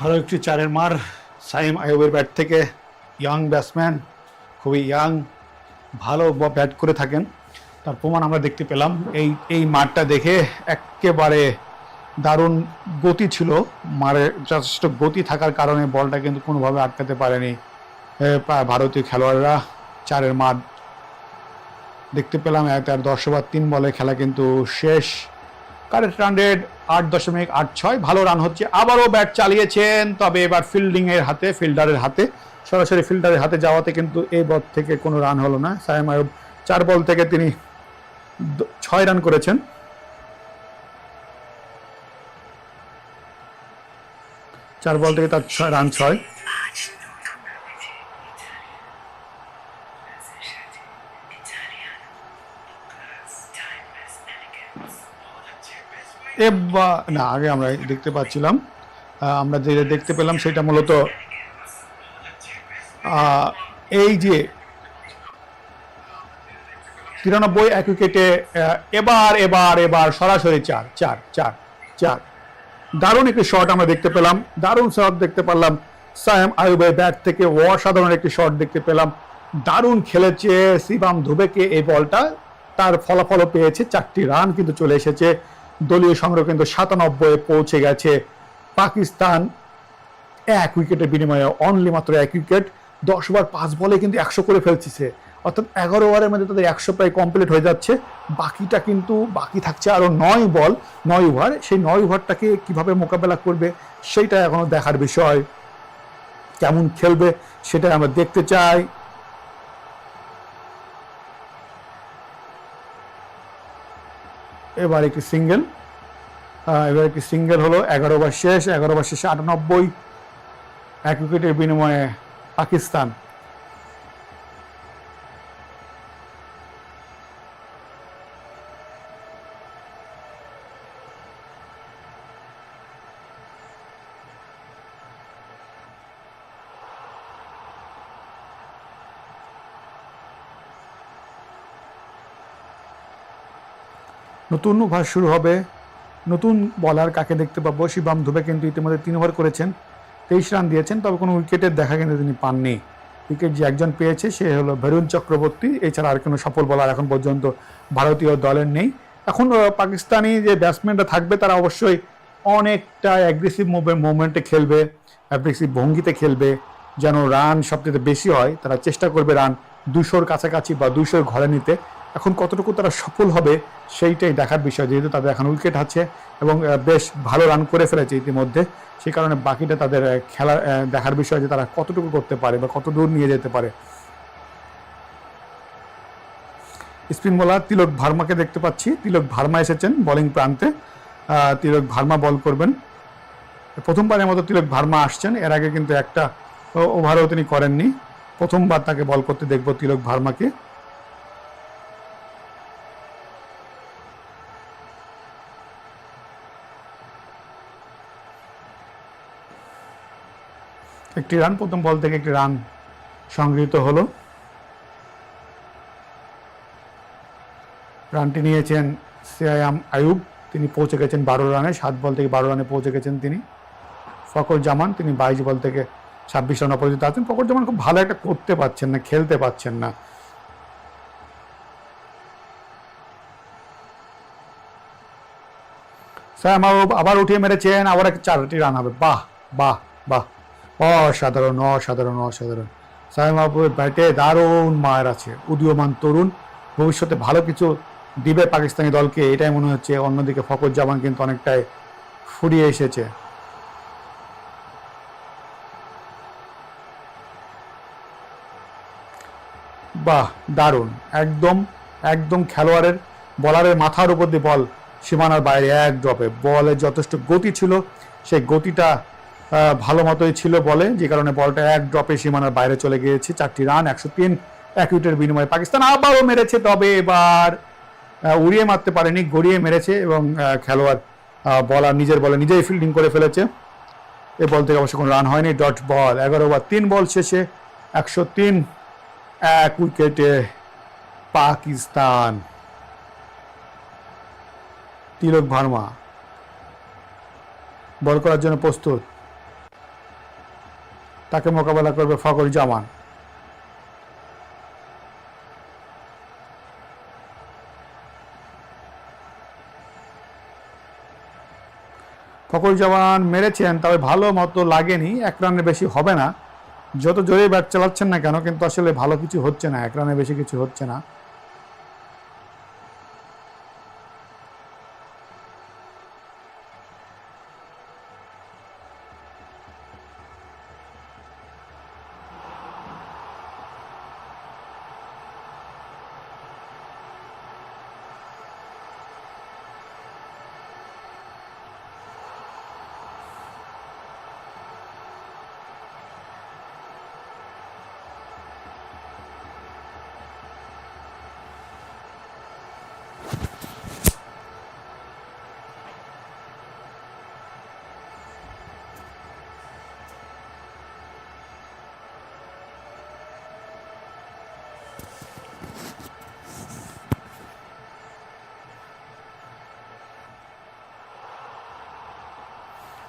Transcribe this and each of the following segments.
আরও একটি চারের মার সাইম আয়ুবের ব্যাট থেকে ইয়াং ব্যাটসম্যান খুবই ইয়াং ভালো ব্যাট করে থাকেন। তার প্রমাণ আমরা দেখতে পেলাম। এই এই মাঠটা দেখে একেবারে দারুণ গতি ছিল। মারে যথেষ্ট গতি থাকার কারণে বলটা কিন্তু কোনোভাবে আটকাতে পারেনি এ, পা- ভারতীয় খেলোয়াড়রা। চারের মাঠ দেখতে পেলাম এক তার দশ ওভার তিন বলে খেলা কিন্তু শেষ। কারেন্ট রান রেট আট দশমিক আট ছয়, ভালো রান হচ্ছে। আবারও ব্যাট চালিয়েছেন, তবে এবার ফিল্ডিং এর হাতে, ফিল্ডারের হাতে। সরাসরি ফিল্ডারের হাতে যাওয়াতে কিন্তু এই বল থেকে কোনো রান হলো না। সায়েম আয়ুব চার বল থেকে তিনি ছয় রান করেছেন। চার বল থেকে তার রান ছয়। এবার না, আগে আমরা দেখতে পাচ্ছিলাম আমরা যে দেখতে পেলাম সেটা মূলত এই যে তিরানব্বই এক উইকেটে এবার এবার এবার সরাসরি চার চার চার চার। দারুণ একটি শট আমরা দেখতে পেলাম, দারুণ শট দেখতে পারলাম, সায়াম আয়ুবের ব্যাট থেকে অসাধারণ একটি শট দেখতে পেলাম। দারুণ খেলেছে, শিবাম ধুবেকে এই বলটা, তার ফলাফলও পেয়েছে, চারটি রান কিন্তু চলে এসেছে। দলীয় সংগ্রহ কিন্তু সাতানব্বই পৌঁছে গেছে। পাকিস্তান এক উইকেটের বিনিময়ে অনলি মাত্র এক উইকেট, দশ ওভার, পাঁচ বলে কিন্তু একশো করে ফেলছে অর্থাৎ এগারো ওভারের মধ্যে তাদের একশো প্রায় কমপ্লিট হয়ে যাচ্ছে। বাকিটা কিন্তু, বাকি থাকছে আরও নয় বল, নয় ওভার। সেই নয় ওভারটাকে কীভাবে মোকাবেলা করবে সেইটা এখনও দেখার বিষয়। কেমন খেলবে সেটা আমরা দেখতে চাই। এবার একটি সিঙ্গেল। এবার একটি সিঙ্গেল হলো এগারো ওভার শেষ, এগারো ওভার শেষে আটানব্বই এক উইকেটের বিনিময়ে পাকিস্তান নতুন ওভার শুরু হবে। নতুন বলার কাকে দেখতে পাবো? শিবাম ধুবে কিন্তু ইতিমধ্যে তিন ওভার করেছেন। তেইশ রান দিয়েছেন, তবে কোনো উইকেটের দেখা কিন্তু তিনি পাননি। উইকেট যে একজন পেয়েছে, সে হলো ভরুণ চক্রবর্তী। এছাড়া আর কোনো সফল বলার এখন পর্যন্ত ভারতীয় দলের নেই। এখন পাকিস্তানি যে ব্যাটসম্যানরা থাকবে, তারা অবশ্যই অনেকটা অ্যাগ্রেসিভ মুভমেন্টে খেলবে অ্যাগ্রেসিভ ভঙ্গিতে খেলবে। যেন রান সবচেয়ে বেশি হয়, তারা চেষ্টা করবে রান দুশোর কাছাকাছি বা দুশোর ঘরে নিতে। এখন কতটুকু তারা সফল হবে সেইটাই দেখার বিষয়, যেহেতু তাদের এখন উইকেট আছে এবং বেশ ভালো রান করে ফেলেছে ইতিমধ্যে। সেই কারণে বাকিটা তাদের খেলা দেখার বিষয় যে তারা কতটুকু করতে পারে বা কত দূর নিয়ে যেতে পারে। স্পিন বোলার তিলক ভার্মাকে দেখতে পাচ্ছি। তিলক ভার্মা এসেছেন বোলিং প্রান্তে। তিলক ভার্মা বল করবেন। প্রথমবারের মতো তিলক ভার্মা আসছেন। এর আগে কিন্তু একটা ওভারও তিনি করেননি। প্রথমবার তাকে বল করতে দেখব তিলক ভার্মাকে। একটি রান, প্রথম বল থেকে একটি রান সংগৃহীত হলো। রানটি নিয়েছেন সিয়াম আয়ুব তিনি পৌঁছে গেছেন বারো রানে, সাত বল থেকে বারো রানে পৌঁছে গেছেন তিনি। ফকর জামান, তিনি বাইশ বল থেকে ছাব্বিশ রান অপরাজিত আছেন। ফকর জামান খুব ভালো একটা করতে পারছেন না, খেলতে পারছেন না। স্যাম আয়ুব আবার উঠিয়ে মেরেছেন, আবার এক চারটি রান হবে। বাহ বাহ বাহ। অসাধারণ অসাধারণ অসাধারণ। সাইম আবুর ব্যাটে দারুণ মায়ের আছে। উদীয়মান তরুণ, ভবিষ্যতে ভালো কিছু দিবে পাকিস্তানি দলকে, এটাই মনে হচ্ছে। অন্যদিকে ফকর জামান কিন্তু অনেকটাই ফুরিয়ে এসেছে। বাহ, দারুণ। একদম একদম খেলোয়াড়ের, বলারের মাথার উপর দিয়ে বল সীমানার বাইরে, এক ড্রপে। বলের যথেষ্ট গতি ছিল, সেই গতিটা ভালো মতোই ছিল বলে, যে কারণে বলটা এক ড্রপে সীমানার বাইরে চলে গিয়েছে। চারটি রান, একশো তিন এক উইকেটের বিনিময়ে পাকিস্তান আবারও মেরেছে, তবে এবার উড়িয়ে মারতে পারেনি, গড়িয়ে মেরেছে এবং খেলোয়াড় বলার, নিজের বলে নিজেই ফিল্ডিং করে ফেলেছে। এ বল থেকে অবশ্য কোনো রান হয়নি ডট বল এগারো ওভার, তিন বল শেষে, একশো তিন এক উইকেটে পাকিস্তান। তিলক ভার্মা, বল করার জন্য প্রস্তুত। তাকে মোকাবেলা করবে ফখর জামান। ফখর জামান মেরেছেন, তবে ভালো মতো লাগেনি, এক রানের বেশি হবে না। যত জোরে ব্যাট চালাচ্ছেন না কেন, কিন্তু আসলে ভালো কিছু হচ্ছে না, এক রানের বেশি কিছু হচ্ছে না।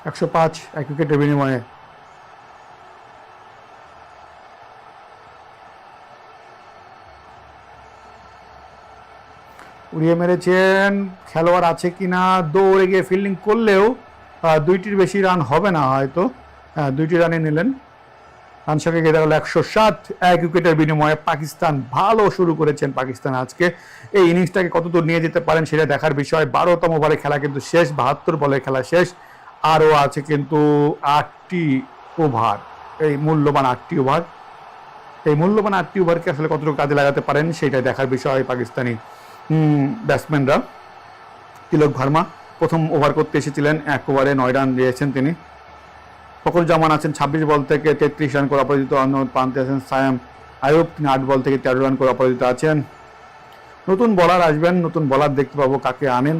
একশো পাঁচ এক উইকেটের বিনিময়ে। উড়িয়ে মেরেছেন খেলোয়াড় আছে কিনা দৌড়ে গিয়ে ফিল্ডিং করলেও দুইটির বেশি রান হবে না হয়তো। হ্যাঁ, দুইটি রানে নিলেন। রান সংখ্যা গিয়ে দাঁড়াল একশো সাত এক উইকেটের বিনিময়ে। পাকিস্তান ভালো শুরু করেছেন পাকিস্তান আজকে। এই ইনিংসটাকে কতদূর নিয়ে যেতে পারেন সেটা দেখার বিষয়। বারোতম বলে খেলা কিন্তু শেষ বাহাত্তর বলে খেলা শেষ। আরও আছে কিন্তু আটটি ওভার, এই মূল্যবান আটটি ওভার। এই মূল্যবান আটটি ওভারকে আসলে কতটুকু কাজে লাগাতে পারেন সেটাই দেখার বিষয় পাকিস্তানি ব্যাটসম্যানরা তিলক ভার্মা প্রথম ওভার করতে এসেছিলেন, এক ওভারে নয় রান দিয়েছেন তিনি। ফকর জামান আছেন ছাব্বিশ বল থেকে তেত্রিশ রান করে অপরাজিত প্রান্তে আছেন সায়াম আয়ুব, তিনি আট বল থেকে তেরো রান করে অপরাজিত আছেন। নতুন বলার আসবেন, নতুন বলার দেখতে পাবো কাকে আনেন।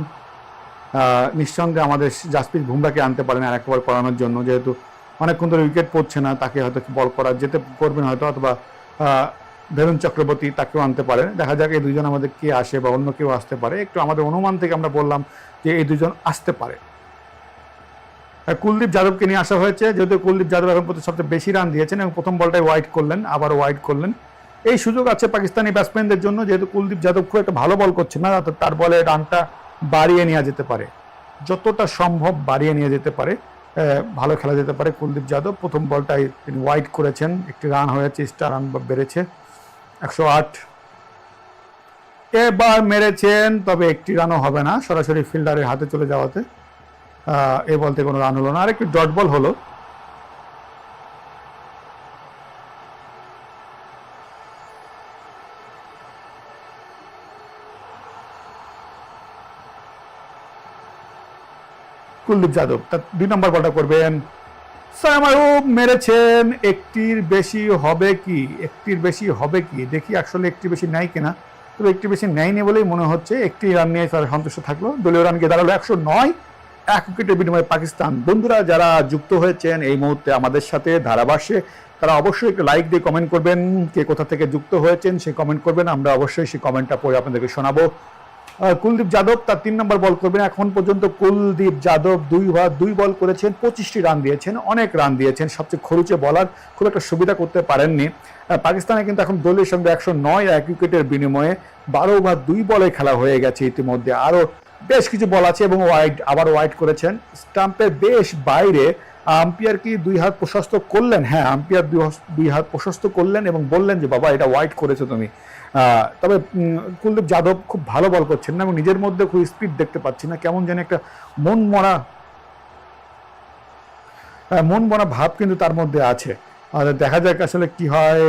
নিঃসন্দেহে আমাদের জাসপ্রীত বুমরাকে আনতে পারেন আর একবার করানোর জন্য। যেহেতু অনেকক্ষণ ধরে উইকেট পড়ছে না, তাকে হয়তো বল করা যেতে করবেন হয়তো, অথবা ভেরুন চক্রবর্তী তাকেও আনতে পারে দেখা যাক এই দুজন আমাদের কে আসে বা অন্য কেউ আসতে পারে। একটু আমাদের অনুমান থেকে আমরা বললাম যে এই দুজন আসতে পারে। কুলদীপ যাদবকে নিয়ে আসা হয়েছে। যেহেতু কুলদীপ যাদব এখন পর্যন্ত সবচেয়ে বেশি রান দিয়েছেন এবং প্রথম বলটাই ওয়াইড করলেন, আবার ওয়াইড করলেন। এই সুযোগ আছে পাকিস্তানি ব্যাটসম্যানদের জন্য। যেহেতু কুলদীপ যাদব খুব একটা ভালো বল করছে না তার বলে রানটা বাড়িয়ে নেওয়া যেতে পারে। যতটা সম্ভব বাড়িয়ে নিয়ে যেতে পারে। ভালো খেলা যেতে পারে কুলদীপ যাদব। প্রথম বলটাই তিনি ওয়াইড করেছেন। একটি রান হয়েছে স্টার রান বেড়েছে। একশো আট। এবার মেরেছেন, তবে একটি রানও হবে না। সরাসরি ফিল্ডারের হাতে চলে যাওয়াতে এ বলতে কোনো রান হলো না। আর একটি ডট বল হলো। কুলদীপ যাদব তার দুই নম্বর বলটা করবেন মেরেছেন, একটির বেশি হবে কি? একটির বেশি হবে কি? দেখি আসলে একটির বেশি নেয় কিনা। তবে একটি বেশি নেয়নি বলেই মনে হচ্ছে একটি রান নিয়ে তারা সন্তুষ্ট থাকল। দলীয় রান গিয়ে দাঁড়াল একশো নয় এক উইকেটের বিনিময়ে পাকিস্তান। বন্ধুরা, যারা যুক্ত হয়েছেন এই মুহূর্তে আমাদের সাথে ধারাভাষ্যে, তারা অবশ্যই একটু লাইক দিয়ে কমেন্ট করবেন। কে কোথা থেকে যুক্ত হয়েছেন সে কমেন্ট করবেন। আমরা অবশ্যই সেই কমেন্টটা পড়ে আপনাদেরকে শোনাবো। কুলদীপ যাদব তার তিন নম্বর বল করবেন। এখন পর্যন্ত কুলদীপ যাদব দুই ওভার দুই বল করেছেন, পঁচিশটি রান দিয়েছেন, অনেক রান দিয়েছেন, সবচেয়ে খরুচে বলার খুব একটা সুবিধা করতে পারেননি। পাকিস্তানে কিন্তু এখন দলের সঙ্গে একশো নয় এক উইকেটের বিনিময়ে বারো ওভার দুই বলে খেলা হয়ে গেছে ইতিমধ্যে। আরও বেশ কিছু বল আছে এবং ওয়াইড, আবার ওয়াইড করেছেন। স্টাম্পের বেশ বাইরে। আম্পিয়ার কি দুই হাত প্রশস্ত করলেন? হ্যাঁ আম্পিয়ার দুই হাত- প্রশস্ত করলেন এবং বললেন যে, বাবা, এটা ওয়াইড করেছ তুমি। তবে কুলদীপ যাদব খুব ভালো বল করছেন না এবং নিজের মধ্যে খুব স্পিড দেখতে পাচ্ছি না। কেমন যেন একটা মন মরা মন মরা ভাব কিন্তু তার মধ্যে আছে। আর দেখা যাক আসলে কি হয়।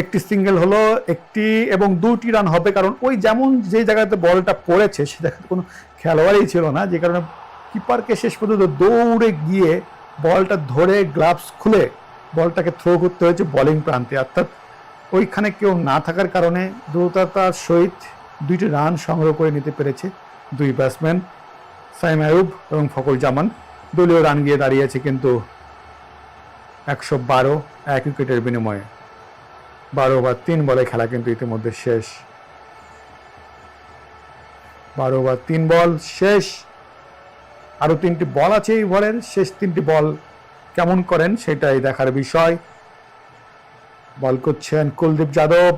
একটি সিঙ্গেল হলো, একটি এবং দুটি রান হবে, কারণ ওই যেমন যে জায়গাতে বলটা পড়েছে, সে জায়গাতে কোনো খেলোয়াড়ই ছিল না। যে কারণে কিপারকে শেষ পর্যন্ত দৌড়ে গিয়ে বলটা ধরে গ্লাভস খুলে বলটাকে থ্রো করতে হয়েছে বলিং প্রান্তে। অর্থাৎ ওইখানে কেউ না থাকার কারণে দ্রুততার সহিত দুইটি রান সংগ্রহ করে নিতে পেরেছে। দুই ব্যাটসম্যান সাইম আয়ুব এবং ফকর জামান। দলীয় রান গিয়ে দাঁড়িয়েছে কিন্তু একশো বারো, এক উইকেটের বিনিময়ে। বারো ওভার তিন বলে খেলা কিন্তু ইতিমধ্যে শেষ। বারো ওভার তিন বল শেষ। আরও তিনটি বল আছে এই ওভারের শেষ তিনটি বল কেমন করেন সেটাই দেখার বিষয়। বল করছেন কুলদীপ যাদব।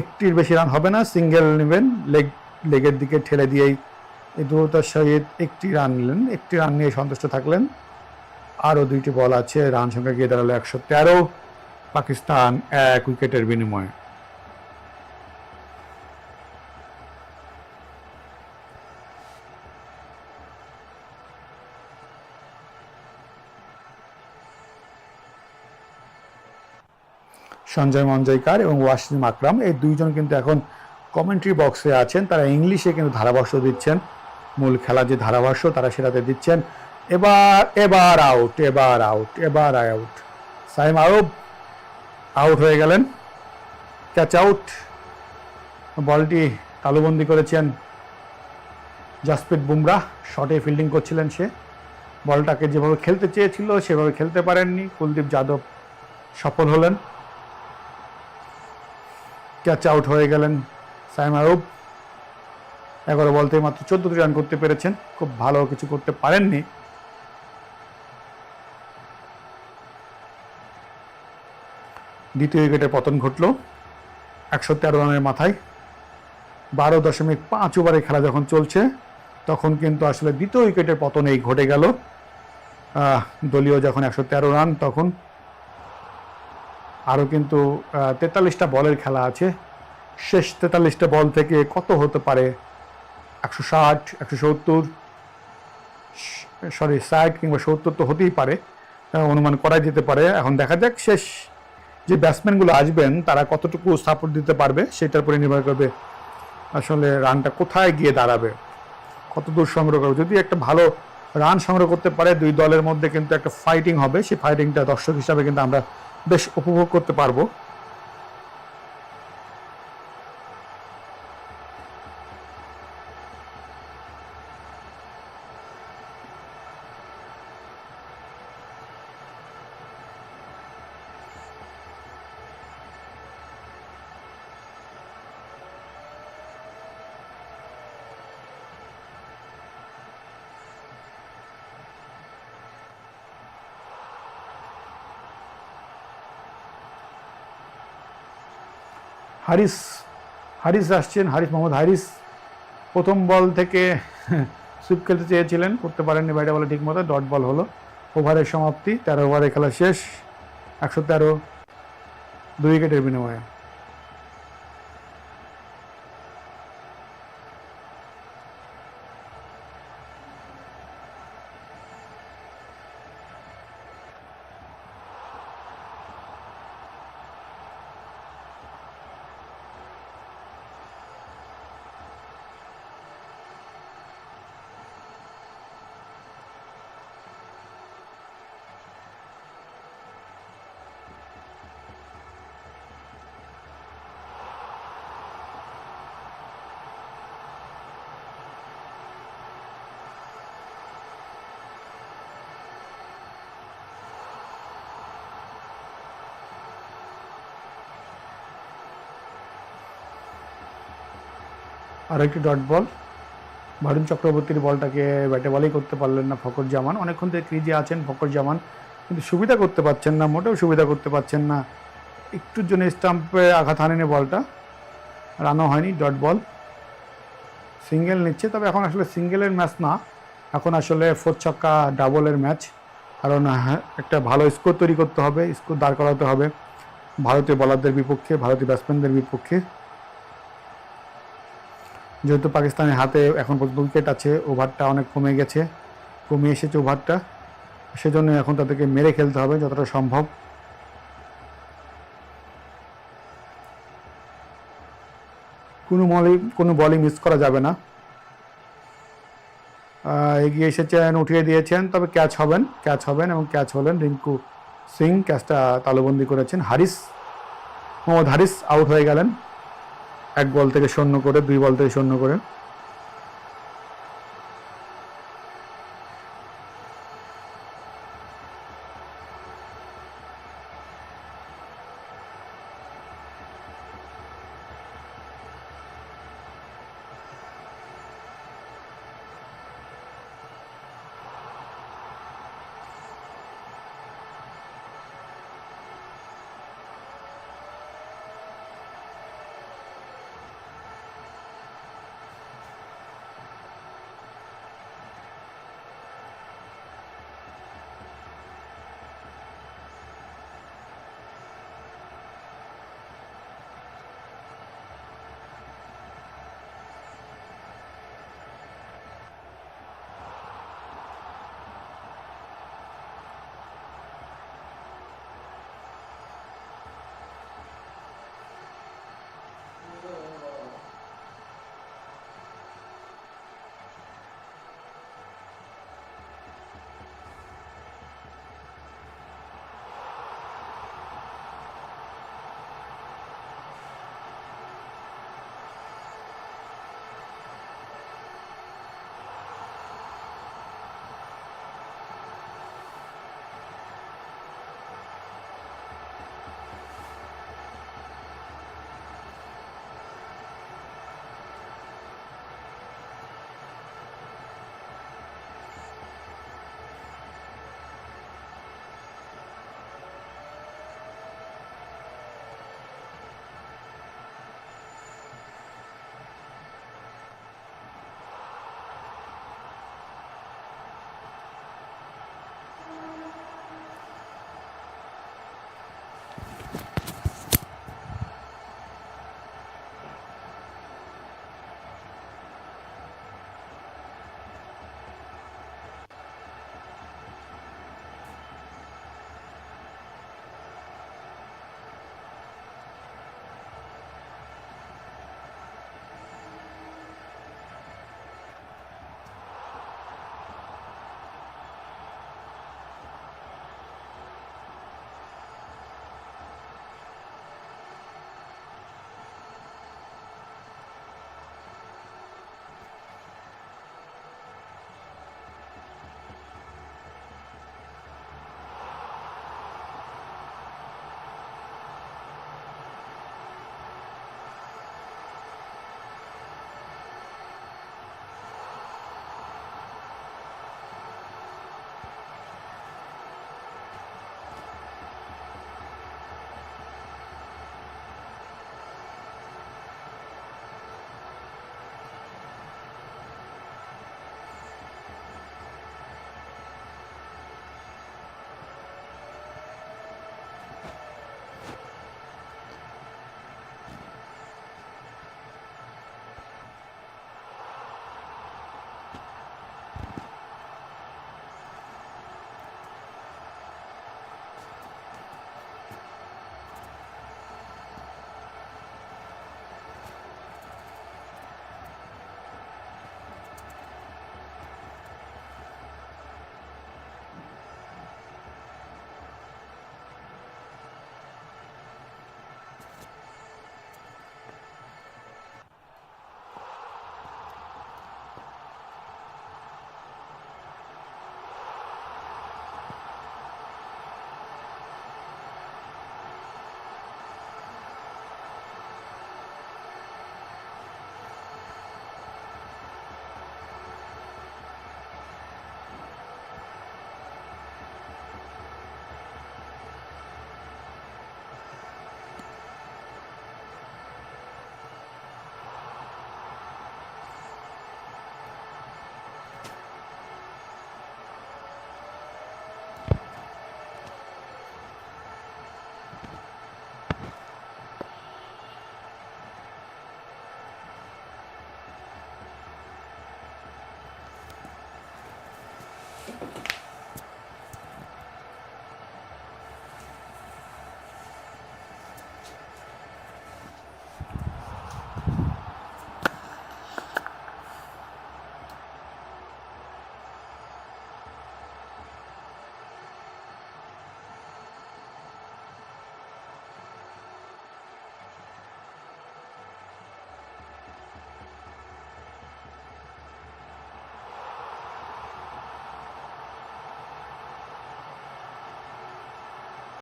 একটির বেশি রান হবে না, সিঙ্গেল নেবেন। লেগ, লেগের দিকে ঠেলে দিয়েই এই দ্রুততার সহিত একটি রান নিলেন। একটি রান নিয়ে সন্তুষ্ট থাকলেন। আরও দুইটি বল আছে, রান সংখ্যা গিয়ে দাঁড়াল একশো তেরো। পাকিস্তান এক উইকেটের বিনিময়ে। সঞ্জয় মঞ্জয়কার এবং ওয়াসিম আকরাম। এই দুইজন কিন্তু এখন কমেন্ট্রি বক্সে আছেন। তারা ইংলিশে কিন্তু ধারাভাষ্য দিচ্ছেন। মূল খেলা যে ধারাভাষ্য, তারা সেটাতে দিচ্ছেন। এবার এবার আউট এবার আউট এবার আউট সাইম আরব আউট হয়ে গেলেন। ক্যাচ আউট বলটি তালুবন্দি করেছেন জাসপ্রীত বুমরাহ শটে ফিল্ডিং করছিলেন সে। বলটাকে যেভাবে খেলতে চেয়েছিল, সেভাবে খেলতে পারেননি। কুলদীপ যাদব সফল হলেন। ক্যাচ আউট হয়ে গেলেন সাইম আরব। এগারো বলতে মাত্র চোদ্দটি রান করতে পেরেছেন। খুব ভালো কিছু করতে পারেননি। দ্বিতীয় উইকেটের পতন ঘটল একশো তেরো রানের মাথায়। বারো দশমিক পাঁচ ওভারে খেলা যখন চলছে, তখন কিন্তু আসলে দ্বিতীয় উইকেটের পতন এই ঘটে গেল। দলীয় যখন একশো তেরো রান, তখন আরও কিন্তু তেতাল্লিশটা বলের খেলা আছে। শেষ তেতাল্লিশটা বল থেকে কত হতে পারে? একশো ষাট, একশো সত্তর সরি, ষাট কিংবা সত্তর তো হতেই পারে। অনুমান করা যেতে পারে। এখন দেখা যাক শেষ যে ব্যাটসম্যানগুলো আসবেন, তারা কতটুকু সাপোর্ট দিতে পারবে, সেটার উপরে নির্ভর করবে আসলে রানটা কোথায় গিয়ে দাঁড়াবে। কত দূর সংগ্রহ করবে। যদি একটা ভালো রান সংগ্রহ করতে পারে, দুই দলের মধ্যে কিন্তু একটা ফাইটিং হবে। সেই ফাইটিংটা দর্শক হিসাবে কিন্তু আমরা বেশ উপভোগ করতে পারব। হারিস হারিস আসছেন, হারিস মোহাম্মদ হারিস। প্রথম বল থেকে সুইপ খেলতে চেয়েছিলেন, করতে পারেননি বাইরে বলে ঠিকমতো, ডট বল হলো। ওভারের সমাপ্তি, তেরো ওভারে খেলা শেষ, একশো তেরো, দুই উইকেটের বিনিময়ে। আর একটি ডট বল। ভারুণ চক্রবর্তীর বলটাকে ব্যাটে বলেই করতে পারলেন না ফকর জামান। অনেকক্ষণ থেকে ক্রিজে আছেন ফকর জামান কিন্তু সুবিধা করতে পারছেন না মোটেও সুবিধা করতে পারছেন না। একটুর জন্য স্টাম্পে আঘাত হানেনি বলটা। রানও হয়নি ডট বল। সিঙ্গেল নিচ্ছে তবে এখন আসলে সিঙ্গেলের ম্যাচ না। এখন আসলে ফোর ছক্কা ডাবলের ম্যাচ। কারণ হ্যাঁ, একটা ভালো স্কোর তৈরি করতে হবে স্কোর দাঁড় করাতে হবে। ভারতীয় বলারদের বিপক্ষে ভারতীয় ব্যাটসম্যানদের বিপক্ষে। যেহেতু পাকিস্তানের হাতে এখন পর্যন্ত উইকেট আছে, ওভারটা অনেক কমে গেছে কমে এসেছে ওভারটা। সেজন্য এখন তাদেরকে মেরে খেলতে হবে যতটা সম্ভব। কোনো বলই কোনো বলই মিস করা যাবে না। এগিয়ে এসেছেন, উঠিয়ে দিয়েছেন, তবে ক্যাচ হবেন ক্যাচ হবেন এবং ক্যাচ হলেন রিঙ্কু সিং। ক্যাচটা তালুবন্দি করেছেন। হারিস, মোহাম্মদ হারিস আউট হয়ে গেলেন। এক বল থেকে শূন্য করে দুই বল থেকে শূন্য করে।